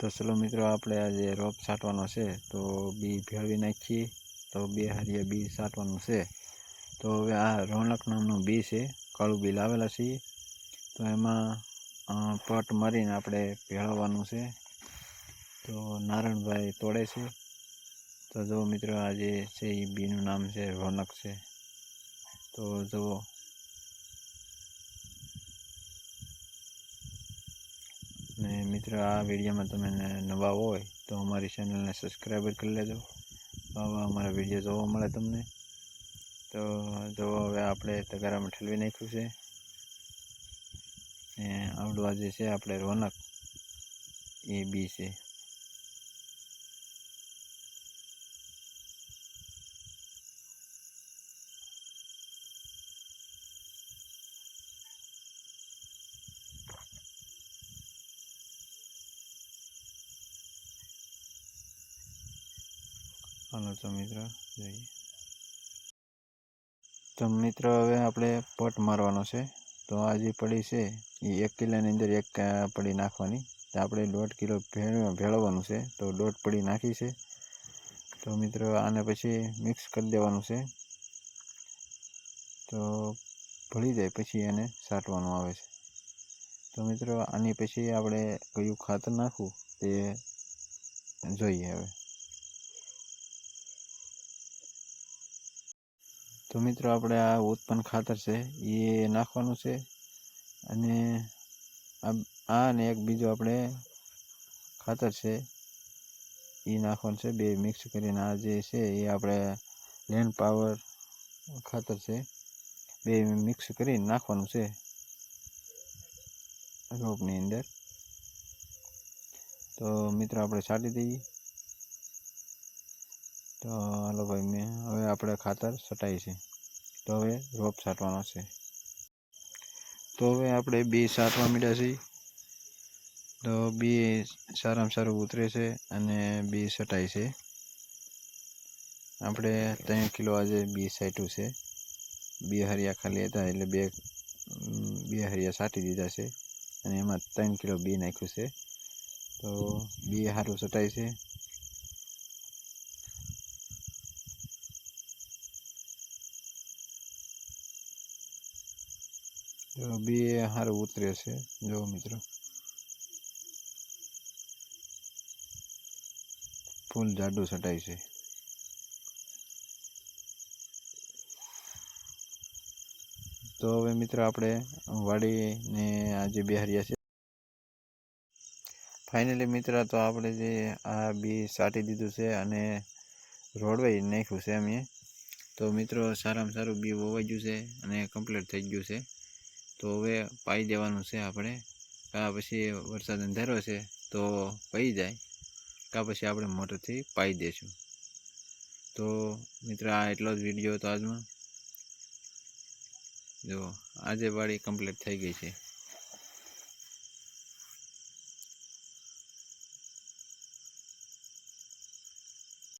તો ચલો મિત્રો, આપણે આજે રોપ છાંટવાનો છે. તો બી ભેળવી નાખીએ. તો બે હારીએ બી છાંટવાનું છે. તો હવે આ રોનક નામનું બી છે. કાળું બી લાવેલા છીએ. તો એમાં પટ મારીને આપણે ભેળવવાનું છે. તો નારણભાઈ તોડે છે. તો જો મિત્રો, આજે છે એ બીનું નામ છે, રોનક છે. તો જુઓ ને મિત્રો, આ વિડીયોમાં તમે નવા હોય તો અમારી ચેનલને સબસ્ક્રાઈબર કરી લેજો. આવા અમારા વીડિયો જોવા મળે તમને. તો જો હવે આપણે તગારામાં ઠલવી નાખ્યું છે. ને આવડું આ જે છે આપણે રોનક એ બી છે. હાલો તો મિત્રો તો મિત્રો, હવે આપણે પટ મારવાનો છે. તો આ જે પડી છે, એ એક કિલોની અંદર એક પડી નાખવાની. તો આપણે દોઢ કિલો ભેળ, ભેળવવાનું છે. તો દોઢ પડી નાખી છે. તો મિત્રો, આને પછી મિક્સ કરી દેવાનું છે. તો ભળી જાય પછી એને છાંટવાનું આવે છે. તો મિત્રો, આની પછી આપણે કયું ખાતર નાખવું, તે જોઈએ હવે. તો મિત્રો આપણે આ ઉત્પન્ન ખાતર છે, એ નાખવાનું છે અને આ અને એક બીજું આપણે ખાતર છે, એ નાખવાનું છે, બે મિક્સ કરીને આ જે છે, એ આપણે લેન્ડ પાવર ખાતર છે, બે મિક્સ કરીને નાખવાનું છે રોપની અંદર. તો મિત્રો આપણે છાંટી દઈએ. તો હાલો ભાઈ, મેં હવે આપણે ખાતર છટાઈ છે. તો હવે રોપ છાંટવાનો છે. તો હવે આપણે બી છાંટવા મીડ્યા છીએ. તો બે સારામાં સારું ઉતરે છે અને બી છટાય છે. આપણે ત્રણ કિલો આજે બી છાંટ્યું છે. બે હરિયા ખાલી હતા એટલે બે બે હરિયા છાંટી દીધા છે. અને એમાં ત્રણ કિલો બી નાખ્યું છે. તો બી સારું છટાય છે. બી સારું ઉતરે છે. જો મિત્રો. ફૂલ જાડું છટાય છે. તો હવે મિત્રો આપણે વાડીને આ જે બિહાર્યા છે. ફાઇનલી મિત્ર, તો આપણે જે આ બી સાટી દીધું છે અને રોડવાઈ નાખ્યું છે અમે. તો મિત્રો, સારામાં સારું બી વવાઈ ગયું છે અને કમ્પ્લીટ થઈ ગયું છે. તો હવે પાઈ દેવાનું છે આપણે. કાં પછી વરસાદ અંધારો છે, તો પઈ જાય. કાં પછી આપણે મોટરથી પાઈ દઈશું તો મિત્ર, આ એટલો જ વીડિયો હતો આજમાં જો, આજે વાડી કમ્પ્લીટ થઈ ગઈ છે.